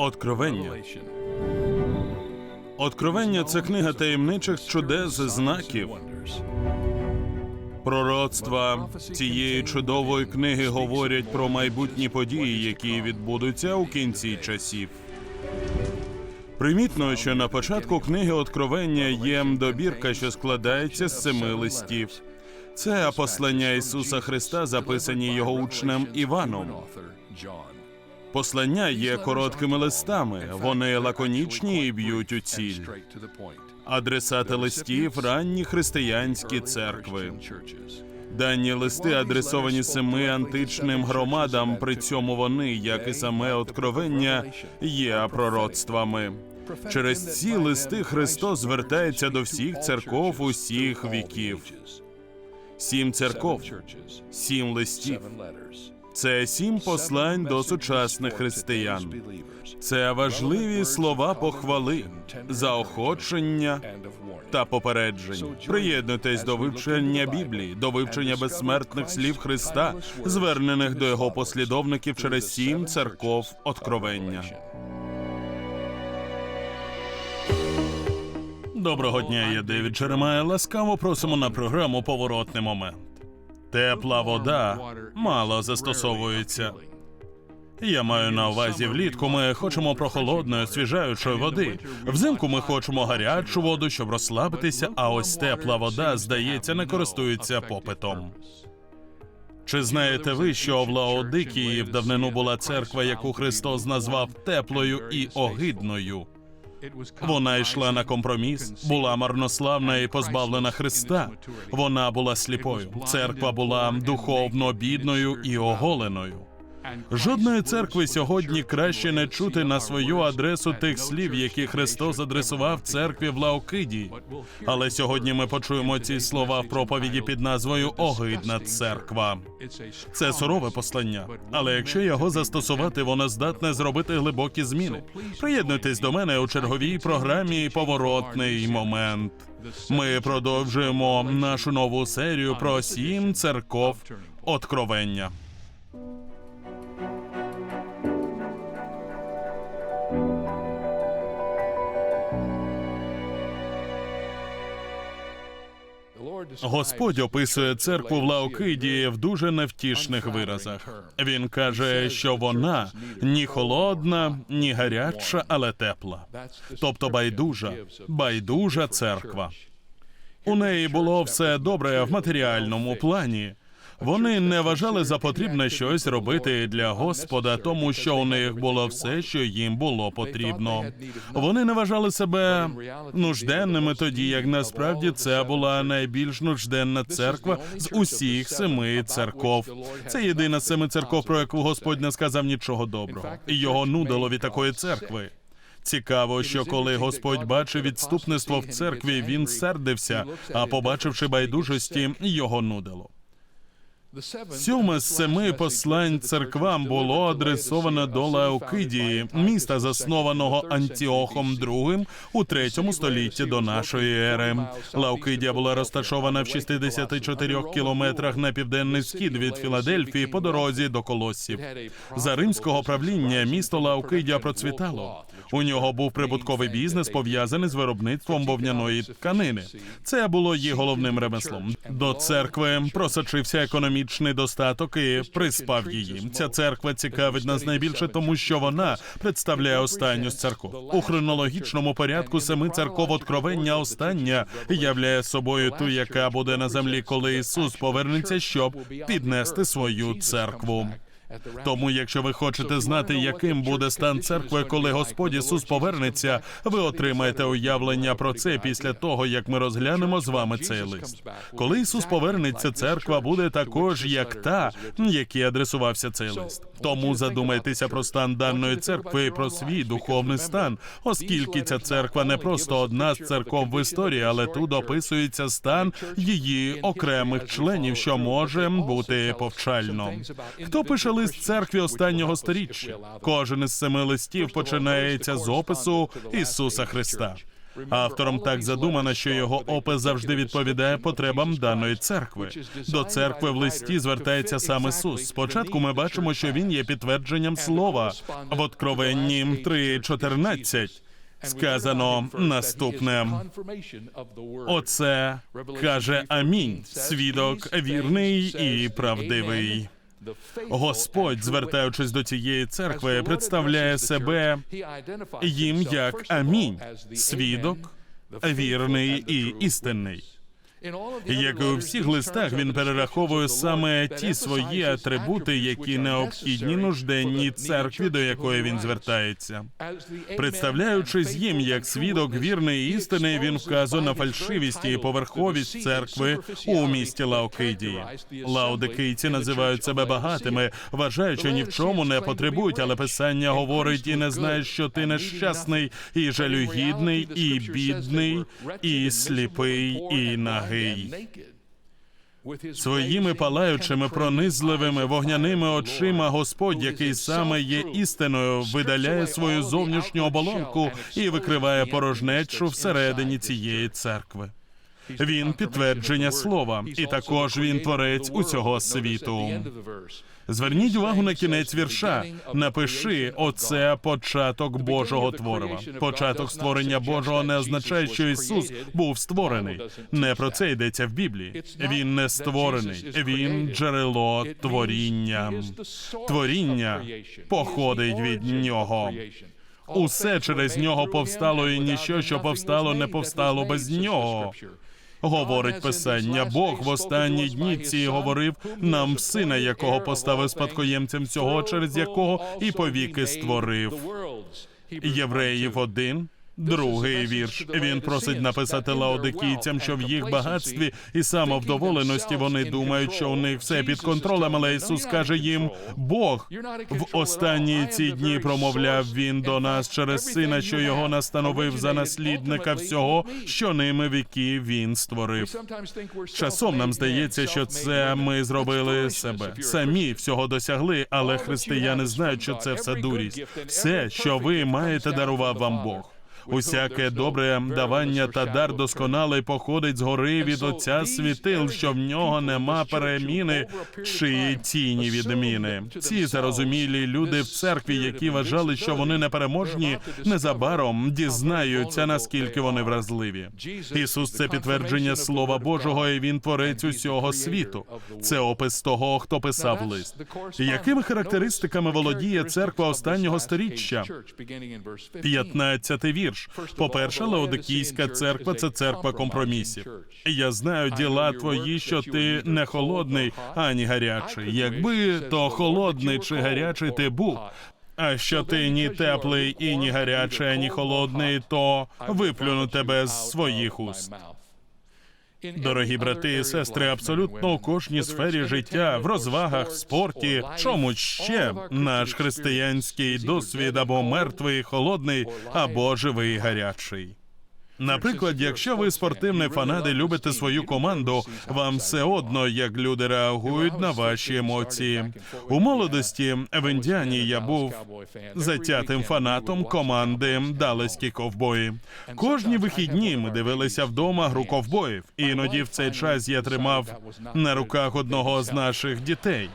Откровення. Откровення це книга таємничих чудес, знаків. Пророцтва цієї чудової книги говорять про майбутні події, які відбудуться у кінці часів. Примітно, що на початку книги Откровення є добірка, що складається з семи листів. Це послання Ісуса Христа, записані його учнем Іваном. Послання є короткими листами, вони лаконічні і б'ють у ціль. Адресати листів ранні християнські церкви. Дані листи адресовані семи античним громадам. При цьому вони, як і саме откровення, є пророцтвами. Через ці листи Христос звертається до всіх церков усіх віків. Сім церков, сім листів. Це сім послань до сучасних християн. Це важливі слова похвали, заохочення та попереджень. Приєднуйтесь до вивчення Біблії, до вивчення безсмертних слів Христа, звернених до його послідовників через сім церков откровення. Доброго дня, я Девід Джеремая. Ласкаво просимо на програму Поворотний момент. Тепла вода мало застосовується. Я маю на увазі влітку. Ми хочемо прохолодної, освіжаючої води. Взимку ми хочемо гарячу воду, щоб розслабитися. А ось тепла вода, здається, не користується попитом. Чи знаєте ви, що в Лаодикії в давнину була церква, яку Христос назвав теплою і огидною? Вона йшла на компроміс, була марнославна і позбавлена Христа. Вона була сліпою. Церква була духовно бідною і оголеною. Жодної церкви сьогодні краще не чути на свою адресу тих слів, які Христос адресував церкві в Лаокидії. Але сьогодні ми почуємо ці слова в проповіді під назвою Огидна церква. Це сурове послання, але якщо його застосувати, воно здатне зробити глибокі зміни. Приєднуйтесь до мене у черговій програмі Поворотний момент. Ми продовжуємо нашу нову серію про сім церков откровення. Господь описує церкву в Лаокидії в дуже невтішних виразах. Він каже, що вона ні холодна, ні гаряча, але тепла. Тобто байдужа, байдужа церква. У неї було все добре в матеріальному плані. Вони не вважали за потрібне щось робити для Господа, тому що у них було все, що їм було потрібно. Вони не вважали себе нужденними тоді, як насправді це була найбільш нужденна церква з усіх семи церков. Це єдина семи церков, про яку Господь не сказав нічого доброго. Його нудило від такої церкви. Цікаво, що коли Господь бачив відступництво в церкві, він сердився, а побачивши байдужості, його нудило. Сьоме з семи послань церквам було адресовано до Лаокидії, міста, заснованого Антіохом II у третьому столітті до нашої ери. Лаокидія була розташована в 64 кілометрах на південний схід від Філадельфії по дорозі до Колосів. За римського правління місто Лаокидія процвітало. У нього був прибутковий бізнес, пов'язаний з виробництвом вовняної тканини. Це було її головним ремеслом. До церкви просочився економічний достаток і приспав її. Ця церква цікавить нас найбільше, тому що вона представляє останню з церков. У хронологічному порядку семи церков откровення остання являє собою ту, яка буде на землі, коли Ісус повернеться, щоб піднести свою церкву. Тому, якщо ви хочете знати, яким буде стан церкви, коли Господь Ісус повернеться, ви отримаєте уявлення про це після того, як ми розглянемо з вами цей лист. Коли Ісус повернеться, церква буде також, як та, якій адресувався цей лист. Тому задумайтеся про стан даної церкви і про свій духовний стан, оскільки ця церква не просто одна з церков в історії, але тут описується стан її окремих членів, що може бути повчально. Хто пише лист церкві останнього сторіччя? Кожен із семи листів починається з опису Ісуса Христа. Автором так задумано, що його опис завжди відповідає потребам даної церкви. До церкви в листі звертається сам Ісус. Спочатку ми бачимо, що він є підтвердженням слова в Откровенні 3.14 сказано наступне. Оце каже Амінь, свідок вірний і правдивий. Господь, звертаючись до цієї церкви, представляє себе їм як Амінь, свідок, вірний і істинний. Як і у всіх листах, він перераховує саме ті свої атрибути, які необхідні нужденній церкві, до якої він звертається. Представляючись їм як свідок вірної істини, він вказує на фальшивість і поверховість церкви у місті Лаокидії. Лаодикийці називають себе багатими, вважають, що ні в чому не потребують, але писання говорить і не знаєш, що ти нещасний, і жалюгідний, і бідний, і сліпий, і нагий. Своїми палаючими, пронизливими вогняними очима Господь, який саме є істиною, видаляє свою зовнішню оболонку і викриває порожнечу всередині цієї церкви. Він підтвердження слова, і також він творець усього світу. Зверніть увагу на кінець вірша. Напиши оце початок Божого творива. Початок створення Божого не означає, що Ісус був створений. Не про це йдеться в Біблії. Він не створений, він джерело творіння. Творіння походить від нього. Усе через нього повстало, і ніщо, що повстало, не повстало без нього. Говорить писання, Бог в останні дні ці говорив нам сина, якого поставив спадкоємцем всього, через якого і повіки створив. Євреїв 1, Другий вірш. Він просить написати лаодикійцям, що в їх багатстві і самовдоволеності вони думають, що у них все під контролем. Але Ісус каже їм: Бог в останні ці дні промовляв він до нас через сина, що його настановив за наслідника всього, що ними віки він створив. Часом нам здається, що це ми зробили себе самі всього досягли, але християни знають, що це все дурість. Все, що ви маєте, дарував вам Бог. Усяке добре давання та дар досконалий походить з гори від Отця світил, що в нього нема переміни чи тіні відміни. Ці зарозумілі люди в церкві, які вважали, що вони непереможні, незабаром дізнаються, наскільки вони вразливі. Ісус це підтвердження Слова Божого, і він творець усього світу. Це опис того, хто писав лист. Якими характеристиками володіє церква останнього сторіччя? 15 вірш. По-перше, Лаодикійська церква це церква компромісів. Я знаю діла твої, що ти не холодний, ані гарячий. Якби то холодний чи гарячий ти був. А що ти ні теплий і ні гарячий, ані холодний, то виплюну тебе з своїх уст. Дорогі брати і сестри, абсолютно у кожній сфері життя, в розвагах, спорті, чому ще наш християнський досвід або мертвий, холодний, або живий гарячий. Наприклад, якщо ви спортивний фанат і любите свою команду, вам все одно, як люди реагують на ваші емоції. У молодості в Індіані я був затятим фанатом команди Далеські ковбої. Кожні вихідні ми дивилися вдома гру ковбоїв. Іноді в цей час я тримав на руках одного з наших дітей.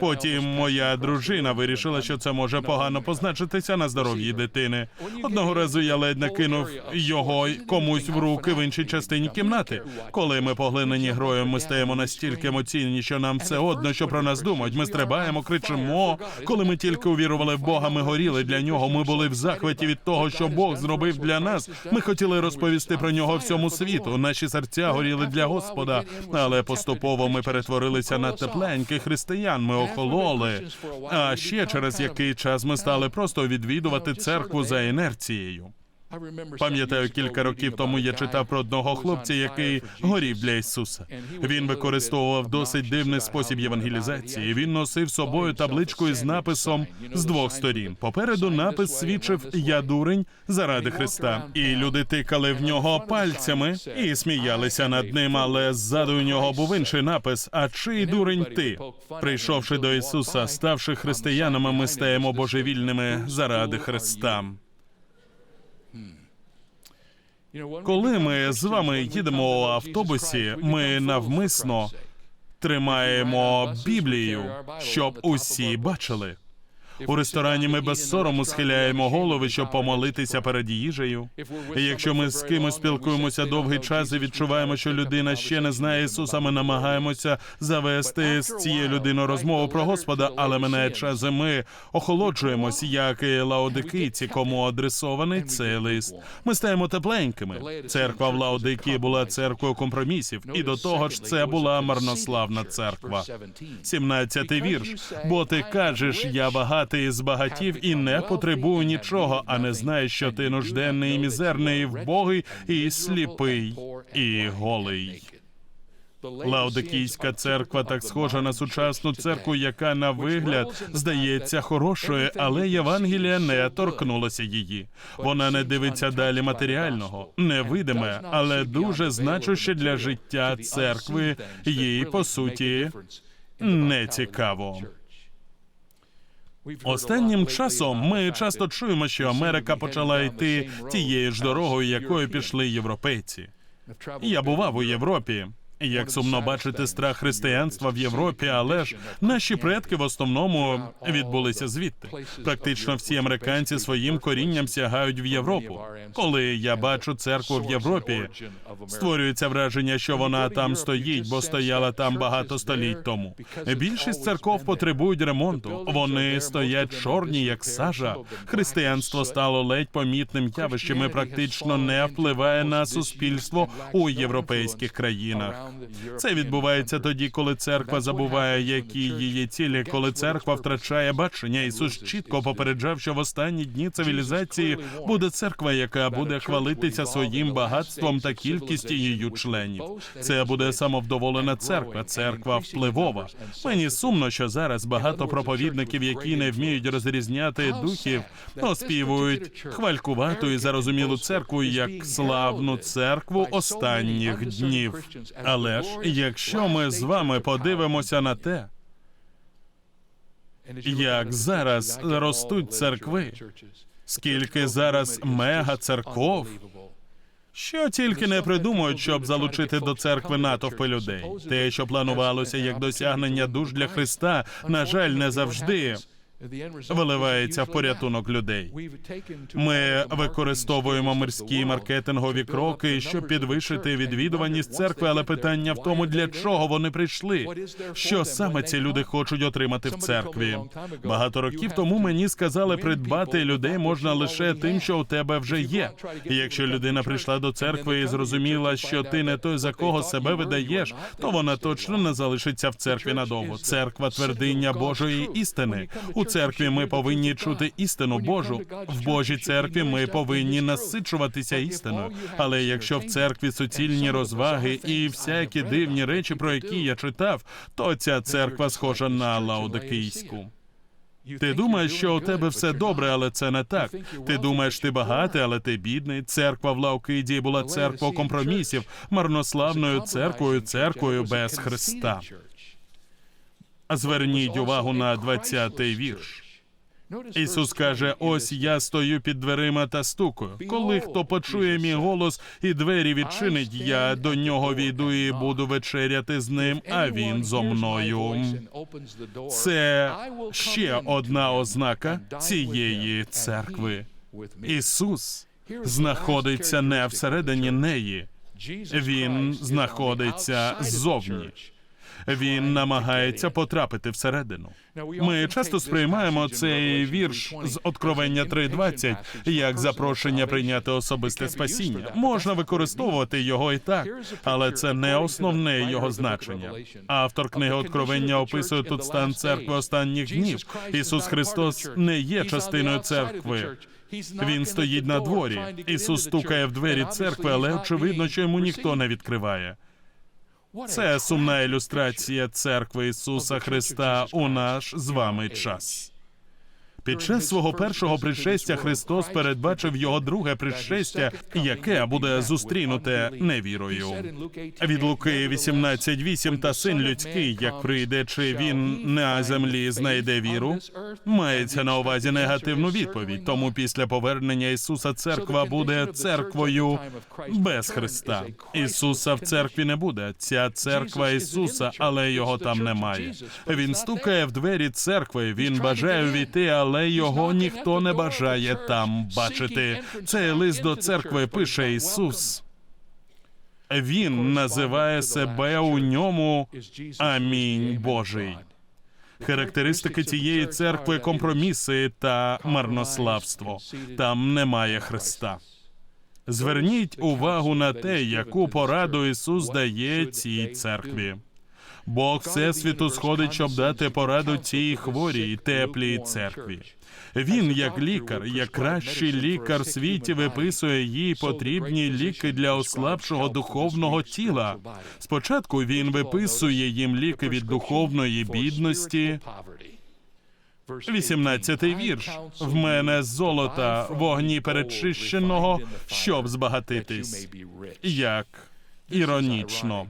Потім моя дружина вирішила, що це може погано позначитися на здоров'ї дитини. Одного разу я ледь накинув його комусь в руки в іншій частині кімнати. Коли ми поглинені грою, ми стаємо настільки емоційні, що нам все одно, що про нас думають. Ми стрибаємо, кричимо. Коли ми тільки увірували в Бога, ми горіли для нього. Ми були в захваті від того, що Бог зробив для нас. Ми хотіли розповісти про нього всьому світу. Наші серця горіли для Господа, але поступово ми перетворилися на тепленьких християн. Ми охололи. А ще через який час ми стали просто відвідувати церкву за інерцією. Пам'ятаю, кілька років тому я читав про одного хлопця, який горів для Ісуса. Він використовував досить дивний спосіб євангелізації. Він носив собою табличку із написом з двох сторін. Попереду напис свідчив Я дурень заради Христа. І люди тикали в нього пальцями і сміялися над ним. Але ззаду у нього був інший напис: А чий дурень ти? Прийшовши до Ісуса, ставши християнами, ми стаємо божевільними заради Христа. Коли ми з вами їдемо в автобусі, ми навмисно тримаємо Біблію, щоб усі бачили. У ресторані ми без сорому схиляємо голови, щоб помолитися перед їжею. І якщо ми з кимось спілкуємося довгий час і відчуваємо, що людина ще не знає Ісуса, ми намагаємося завести з цією людиною розмову про Господа, але минає час, ми охолоджуємось, як і лаодикийці, кому адресований цей лист. Ми стаємо тепленькими. Церква в Лаодикії була церквою компромісів, і до того ж, це була марнославна церква. 17-й вірш. Бо ти кажеш, я багатий і збагатів і не потребую нічого, а не знаєш, що ти нужденний і мізерний, і вбогий, і сліпий, і голий. Лаодикійська церква так схожа на сучасну церкву, яка на вигляд здається хорошою, але Євангелія не торкнулося її. Вона не дивиться далі матеріального, невидиме, але дуже значуще для життя церкви. Їй по суті не цікаво. Останнім часом ми часто чуємо, що Америка почала йти тією ж дорогою, якою пішли європейці. Я бував у Європі. Як сумно бачити страх християнства в Європі, але ж наші предки в основному відбулися звідти. Практично всі американці своїм корінням сягають в Європу. Коли я бачу церкву в Європі, створюється враження, що вона там стоїть, бо стояла там багато століть тому. Більшість церков потребують ремонту. Вони стоять чорні, як сажа. Християнство стало ледь помітним явищем і практично не впливає на суспільство у європейських країнах. Це відбувається тоді, коли церква забуває, які її цілі, коли церква втрачає бачення. Ісус чітко попереджав, що в останні дні цивілізації буде церква, яка буде хвалитися своїм багатством та кількістю її членів. Це буде самовдоволена церква, церква впливова. Мені сумно, що зараз багато проповідників, які не вміють розрізняти духів, оспівують хвалькувату і зарозумілу церкву як славну церкву останніх днів. Але ж якщо ми з вами подивимося на те, як зараз ростуть церкви, скільки зараз мега-церков, що тільки не придумують, щоб залучити до церкви натовпи людей. Те, що планувалося як досягнення душ для Христа, на жаль, не завжди виливається в порятунок людей. Ми використовуємо мирські маркетингові кроки, щоб підвищити відвідуваність церкви, але питання в тому, для чого вони прийшли. Що саме ці люди хочуть отримати в церкві? Багато років тому мені сказали, придбати людей можна лише тим, що у тебе вже є. І якщо людина прийшла до церкви і зрозуміла, що ти не той, за кого себе видаєш, то вона точно не залишиться в церкві надовго. Церква твердиня Божої істини. У церкві ми повинні чути істину Божу. В Божій церкві ми повинні насичуватися істиною. Але якщо в церкві суцільні розваги і всякі дивні речі, про які я читав, то ця церква схожа на лаодикийську. Ти думаєш, що у тебе все добре, але це не так. Ти думаєш, ти багатий, але ти бідний. Церква в Лаукидії була церква компромісів, марнославною церквою, церквою без Христа. Зверніть увагу на 20-й вірш. Ісус каже: ось я стою під дверима та стукаю. Коли хто почує мій голос і двері відчинить, я до нього війду і буду вечеряти з ним, а він зо мною. Це ще одна ознака цієї церкви. Ісус знаходиться не всередині неї, він знаходиться ззовні. Він намагається потрапити всередину. Ми часто сприймаємо цей вірш з Откровення 3.20 як запрошення прийняти особисте спасіння. Можна використовувати його і так, але це не основне його значення. Автор книги Откровення описує тут стан церкви останніх днів. Ісус Христос не є частиною церкви. Він стоїть на дворі. Ісус стукає в двері церкви, але очевидно, що йому ніхто не відкриває. Це сумна ілюстрація церкви Ісуса Христа у наш з вами час. Під час свого першого пришестя Христос передбачив його друге пришестя, яке буде зустрінуте невірою. Від Луки 18.8 та син людський, як прийде, чи він на землі знайде віру, мається на увазі негативну відповідь. Тому після повернення Ісуса церква буде церквою без Христа. Ісуса в церкві не буде. Ця церква Ісуса, але його там немає. Він стукає в двері церкви. Він бажає увійти, але його ніхто не бажає там бачити. Цей лист до церкви пише Ісус. Він називає себе у ньому Амінь Божий. Характеристики цієї церкви компроміси та марнославство. Там немає Христа. Зверніть увагу на те, яку пораду Ісус дає цій церкві. Бог Всесвіту сходить, щоб дати пораду цій хворій, теплій церкві. Він, як лікар, як кращий лікар світі, виписує їй потрібні ліки для ослабшого духовного тіла. Спочатку він виписує їм ліки від духовної бідності. 18-й вірш. В мене золота вогні перечищеного, щоб збагатитись. Як іронічно.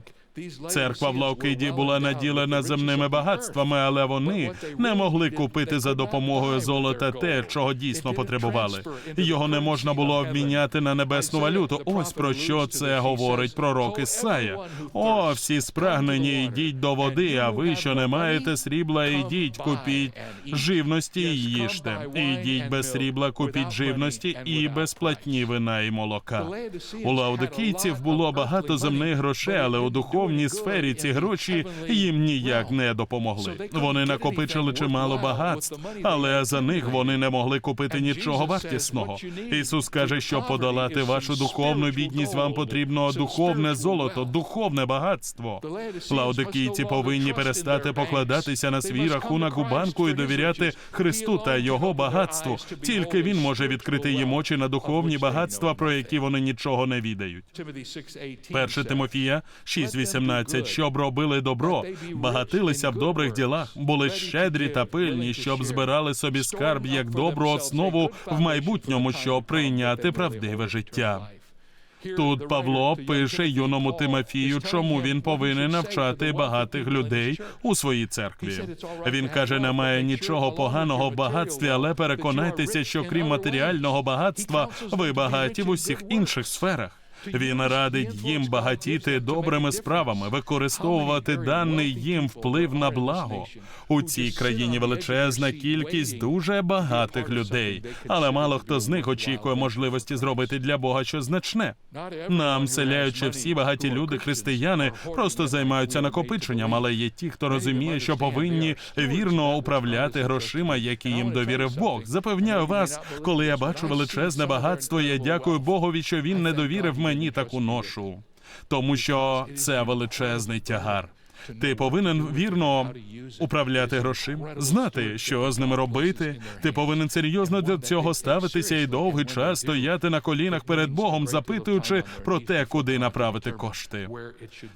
Церква в Лаукиді була наділена земними багатствами, але вони не могли купити за допомогою золота те, чого дійсно потребували. Його не можна було обміняти на небесну валюту. Ось про що це говорить пророк Ісая. О, всі спрагнені, йдіть до води, а ви, що не маєте срібла, йдіть, купіть живності і їжте. Ідіть без срібла, купіть живності і без платні вина і молока. У лаудикійців було багато земних грошей, але у духовній сфері ці гроші їм ніяк не допомогли. Вони накопичили чимало багатств, але за них вони не могли купити нічого вартісного. Ісус каже, що подолати вашу духовну бідність, вам потрібно духовне золото, духовне багатство. Лаудикійці повинні перестати покладатися на свій рахунок у банку і довіряти Христу та його багатству. Тільки він може відкрити їм очі на духовні багатства, про які вони нічого не відають. 1 Тимофія 6.18, щоб робили добро, багатилися в добрих ділах, були щедрі та пильні, щоб збирали собі скарб як добру основу в майбутньому, щоб прийняти правдиве життя. Тут Павло пише юному Тимофію, чому він повинен навчати багатих людей у своїй церкві. Він каже: немає нічого поганого в багатстві, але переконайтеся, що крім матеріального багатства, ви багаті в усіх інших сферах. Він радить їм багатіти добрими справами, використовувати даний їм вплив на благо. У цій країні величезна кількість дуже багатих людей, але мало хто з них очікує можливості зробити для Бога щось значне. Нам, селяючи всі багаті люди, християни, просто займаються накопиченням, але є ті, хто розуміє, що повинні вірно управляти грошима, які їм довірив Бог. Запевняю вас, коли я бачу величезне багатство, я дякую Богові, що він не довірив мені таку ношу, тому що це величезний тягар. Ти повинен вірно управляти грошима, знати, що з ними робити. Ти повинен серйозно до цього ставитися і довгий час стояти на колінах перед Богом, запитуючи про те, куди направити кошти.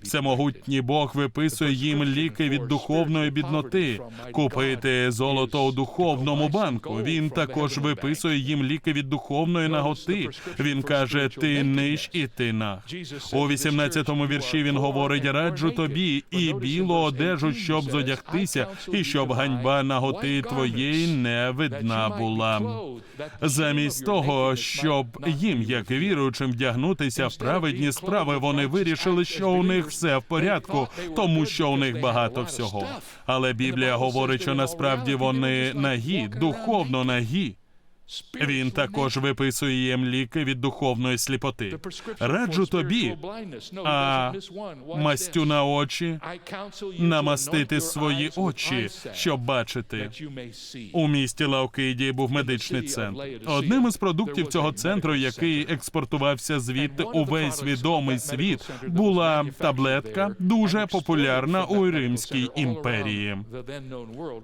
Всемогутній Бог виписує їм ліки від духовної бідноти, купити золото у духовному банку. Він також виписує їм ліки від духовної наготи. Він каже: Ти ниж і ти наг. У 18-му вірші він говорить: раджу тобі і білу одежу, щоб зодягтися, і щоб ганьба наготи твоєї не видна була. Замість того, щоб їм, як віруючим, вдягнутися в праведні справи, вони вирішили, що у них все в порядку, тому що у них багато всього. Але Біблія говорить, що насправді вони нагі, духовно нагі. Він також виписує їм ліки від духовної сліпоти. Раджу тобі, а мастю на очі, намастити свої очі, щоб бачити. У місті Лаукидії був медичний центр. Одним із продуктів цього центру, який експортувався звідти у весь відомий світ, була таблетка, дуже популярна у Римській імперії.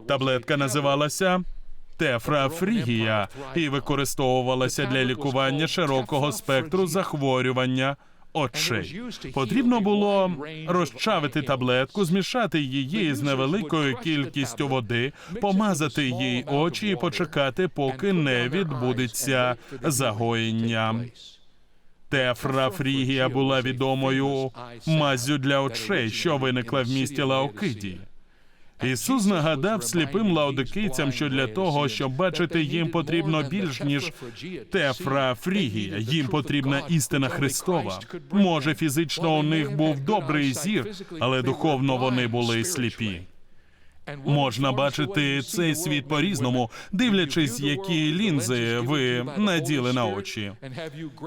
Таблетка називалася Тефрафрігія і використовувалася для лікування широкого спектру захворювання очей. Потрібно було розчавити таблетку, змішати її з невеликою кількістю води, помазати їй очі і почекати, поки не відбудеться загоєння. Тефрафрігія була відомою маззю для очей, що виникла в місті Лаокидії. Ісус нагадав сліпим лаодикийцям, що для того, щоб бачити, їм потрібно більш ніж тефрафрігія. Їм потрібна істина Христова. Може, фізично у них був добрий зір, але духовно вони були сліпі. Можна бачити цей світ по-різному, дивлячись, які лінзи ви наділи на очі.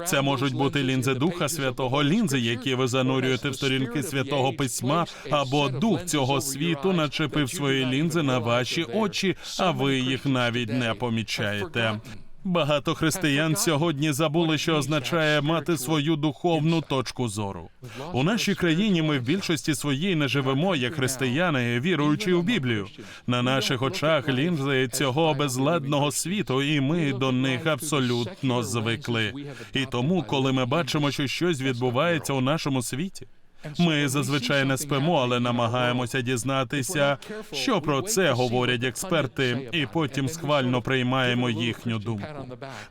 Це можуть бути лінзи Духа Святого, лінзи, які ви занурюєте в сторінки святого письма, або дух цього світу начепив свої лінзи на ваші очі, а ви їх навіть не помічаєте. Багато християн сьогодні забули, що означає мати свою духовну точку зору. У нашій країні ми в більшості своїй не живемо як християни, віруючи у Біблію. На наших очах лінзи цього безладного світу, і ми до них абсолютно звикли. І тому, коли ми бачимо, що щось відбувається у нашому світі. Ми зазвичай не спимо, але намагаємося дізнатися, що про це говорять експерти, і потім схвально приймаємо їхню думку.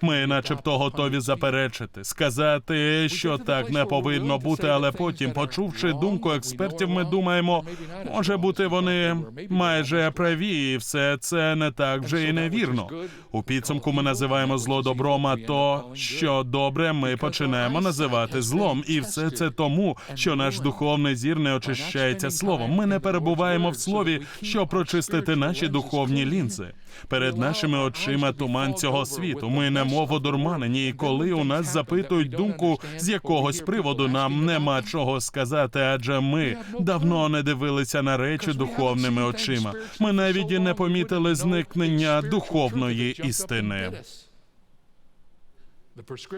Ми, начебто, готові заперечити, сказати, що так не повинно бути, але потім, почувши думку експертів, ми думаємо, може бути, вони майже праві, і все це не так вже і невірно. У підсумку ми називаємо зло добром, а то, що добре, ми починаємо називати злом, і все це тому, що наш духовний зір не очищається словом. Ми не перебуваємо в слові, щоб прочистити наші духовні лінзи. Перед нашими очима туман цього світу. Ми немов одурманені, і коли у нас запитують думку з якогось приводу, нам нема чого сказати, адже ми давно не дивилися на речі духовними очима. Ми навіть і не помітили зникнення духовної істини.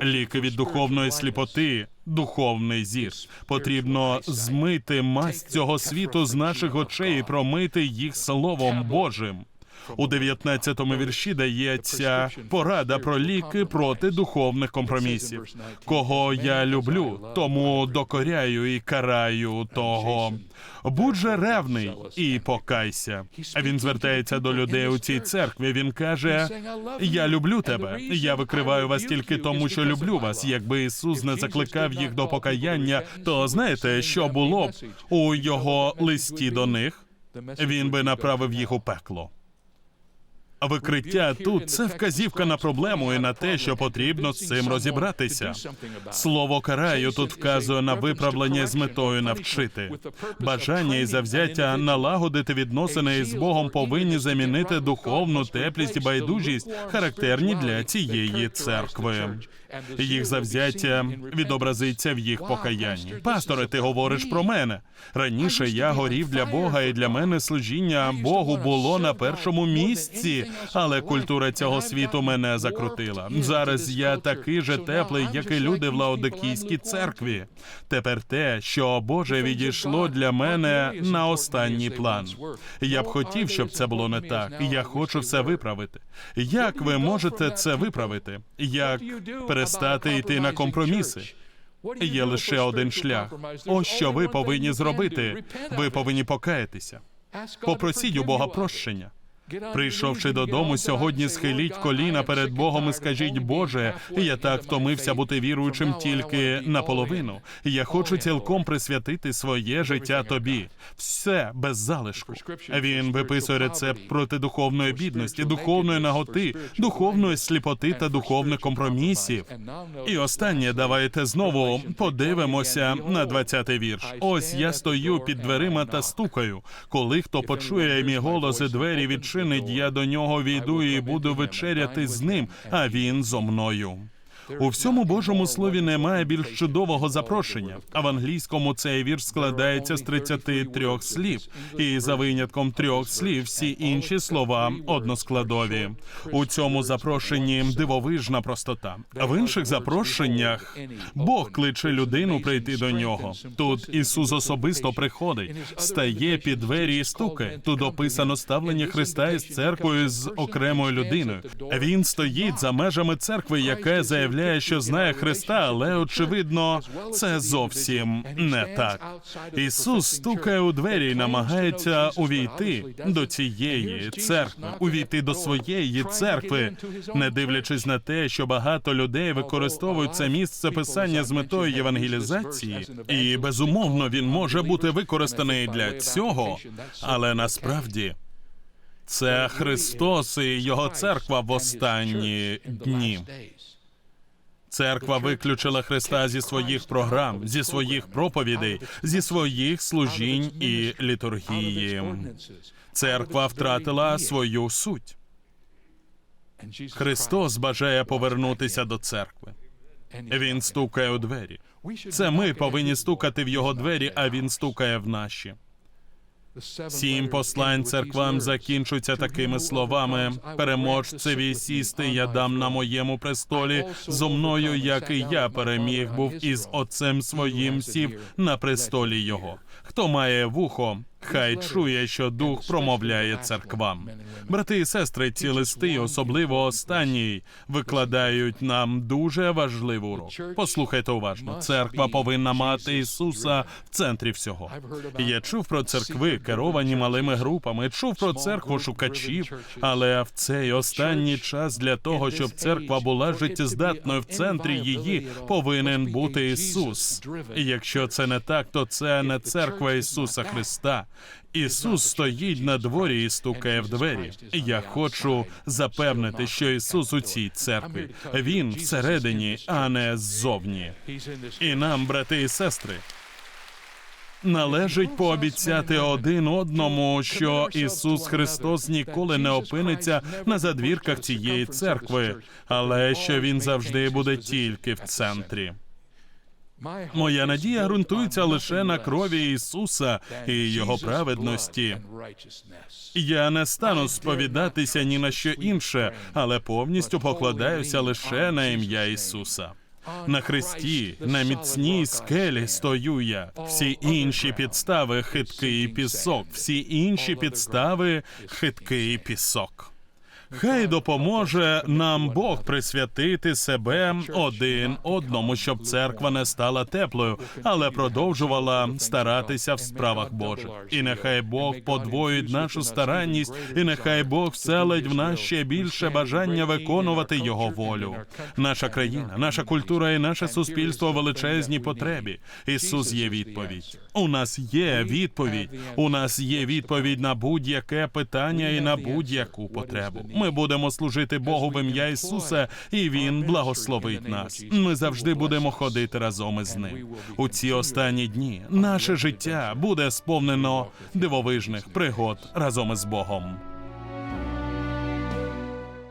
Ліки від духовної сліпоти, духовний зір. Потрібно змити мазь цього світу з наших очей і промити їх словом Божим. У 19-му вірші дається порада про ліки проти духовних компромісів. Кого я люблю, тому докоряю і караю того. Будь же ревний і покайся. Він звертається до людей у цій церкві. Він каже: Я люблю тебе. Я викриваю вас тільки тому, що люблю вас. Якби Ісус не закликав їх до покаяння, то знаєте, що було б у його листі до них? Він би направив їх у пекло. Викриття тут це вказівка на проблему і на те, що потрібно з цим розібратися. Слово караю тут вказує на виправлення з метою навчити. Бажання і завзяття налагодити відносини із Богом повинні замінити духовну теплість і байдужість, характерні для цієї церкви. Їх завзяття відобразиться в їх покаянні. Пасторе, ти говориш про мене. Раніше я горів для Бога, і для мене служіння Богу було на першому місці, але культура цього світу мене закрутила. Зараз я такий же теплий, як і люди в Лаодикійській церкві. Тепер те, що Боже відійшло для мене на останній план. Я б хотів, щоб це було не так. Я хочу все виправити. Як ви можете це виправити? Як перестати йти на компроміси? Є лише один шлях. Ось що ви повинні зробити. Ви повинні покаятися. Попросіть у Бога прощення. Прийшовши додому, сьогодні схиліть коліна перед Богом і скажіть, Боже, я так втомився бути віруючим тільки наполовину. Я хочу цілком присвятити своє життя тобі. Все без залишку. Він виписує рецепт проти духовної бідності, духовної наготи, духовної сліпоти та духовних компромісів. І останнє, давайте знову подивимося на 20-й вірш. Ось я стою під дверима та стукаю. Коли хто почує мій голос і двері відчинить, я до нього війду і буду вечеряти з ним, а він зо мною. У всьому Божому слові немає більш чудового запрошення. А в англійському цей вірш складається з 33 слів, і за винятком трьох слів всі інші слова односкладові. У цьому запрошенні дивовижна простота. А в інших запрошеннях Бог кличе людину прийти до нього. Тут Ісус особисто приходить, стає під двері і стукає. Тут описано ставлення Христа із церквою з окремою людиною. Він стоїть за межами церкви, яка заявляє виявляє, що знає Христа, але очевидно, це зовсім не так. Ісус стукає у двері і намагається увійти до цієї церкви, увійти до своєї церкви, не дивлячись на те, що багато людей використовують це місце писання з метою євангелізації, і безумовно він може бути використаний для цього, але насправді. Це Христос і Його церква в останні дні. Церква виключила Христа зі своїх програм, зі своїх проповідей, зі своїх служінь і літургії. Церква втратила свою суть. Христос бажає повернутися до церкви. Він стукає у двері. Це ми повинні стукати в його двері, а він стукає в наші. Сім послань церквам закінчуються такими словами: переможцеві сісти я дам на моєму престолі зо мною, як і я переміг був із отцем своїм сів на престолі його. Хто має вухо, хай чує, що дух промовляє церквам. Брати і сестри, ці листи, особливо останній, викладають нам дуже важливий урок. Послухайте уважно. Церква повинна мати Ісуса в центрі всього. Я чув про церкви, керовані малими групами, чув про церкву шукачів, але в цей останній час для того, щоб церква була життєздатною в центрі її, повинен бути Ісус. І якщо це не так, то це не церква Ісуса Христа. Ісус стоїть на дворі і стукає в двері. Я хочу запевнити, що Ісус у цій церкві. Він всередині, а не ззовні. І нам, брати і сестри, належить пообіцяти один одному, що Ісус Христос ніколи не опиниться на задвірках цієї церкви, але що Він завжди буде тільки в центрі. Моя надія ґрунтується лише на крові Ісуса і Його праведності. Я не стану сповідатися ні на що інше, але повністю покладаюся лише на ім'я Ісуса. На хресті, на міцній скелі стою я. Всі інші підстави хиткий пісок, всі інші підстави хиткий пісок. Хай допоможе нам Бог присвятити себе один одному, щоб церква не стала теплою, але продовжувала старатися в справах Божих. І нехай Бог подвоїть нашу старанність, і нехай Бог вселить в нас ще більше бажання виконувати його волю. Наша країна, наша культура і наше суспільство в величезній потребі. Ісус є відповідь. У нас є відповідь. У нас є відповідь на будь-яке питання і на будь-яку потребу. Ми будемо служити Богу в ім'я Ісуса, і Він благословить нас. Ми завжди будемо ходити разом із ним. У ці останні дні наше життя буде сповнено дивовижних пригод разом із Богом.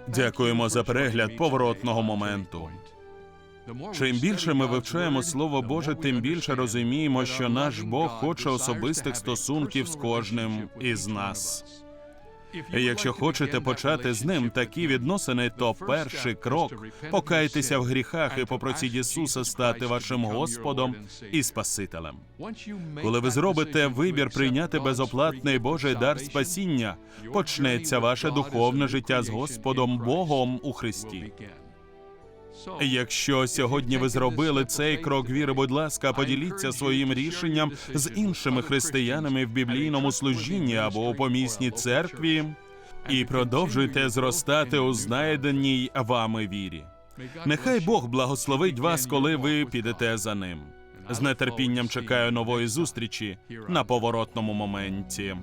Дякуємо за перегляд поворотного моменту. Чим більше ми вивчаємо Слово Боже, тим більше розуміємо, що наш Бог хоче особистих стосунків з кожним із нас. І Якщо хочете почати з ним такі відносини, то перший крок покайтеся в гріхах і попросіть Ісуса стати вашим Господом і Спасителем. Коли ви зробите вибір прийняти безоплатний Божий дар спасіння, почнеться ваше духовне життя з Господом Богом у Христі. Якщо сьогодні ви зробили цей крок віри, будь ласка, поділіться своїм рішенням з іншими християнами в біблійному служінні або у помісній церкві і продовжуйте зростати у знайденій вами вірі. Нехай Бог благословить вас, коли ви підете за ним. З нетерпінням чекаю нової зустрічі на поворотному моменті.